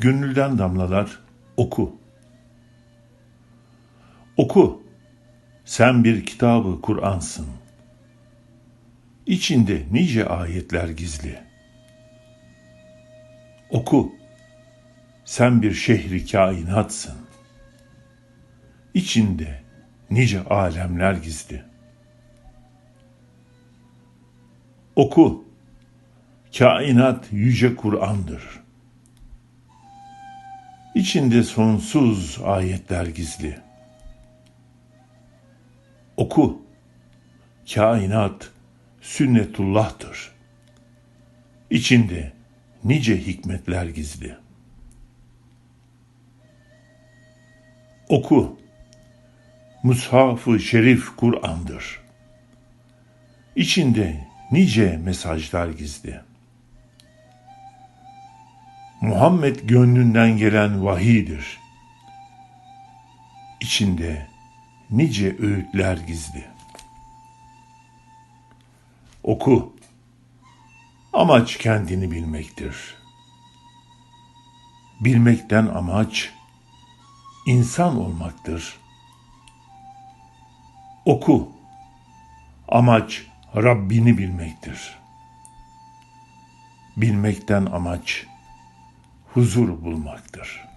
Gönülden damlalar oku. Oku. Sen bir kitabı Kur'ansın. İçinde nice ayetler gizli. Oku. Sen bir şehri kainatsın. İçinde nice alemler gizli. Oku. Kainat yüce Kur'an'dır. İçinde sonsuz ayetler gizli. Oku. Kainat sünnetullah'tır. İçinde nice hikmetler gizli. Oku. Mushaf-ı Şerif Kur'an'dır. İçinde nice mesajlar gizli. Muhammed gönlünden gelen vahidir. İçinde nice öğütler gizli. Oku. Amaç kendini bilmektir. Bilmekten amaç insan olmaktır. Oku. Amaç Rabbini bilmektir. Bilmekten amaç huzur bulmaktır.''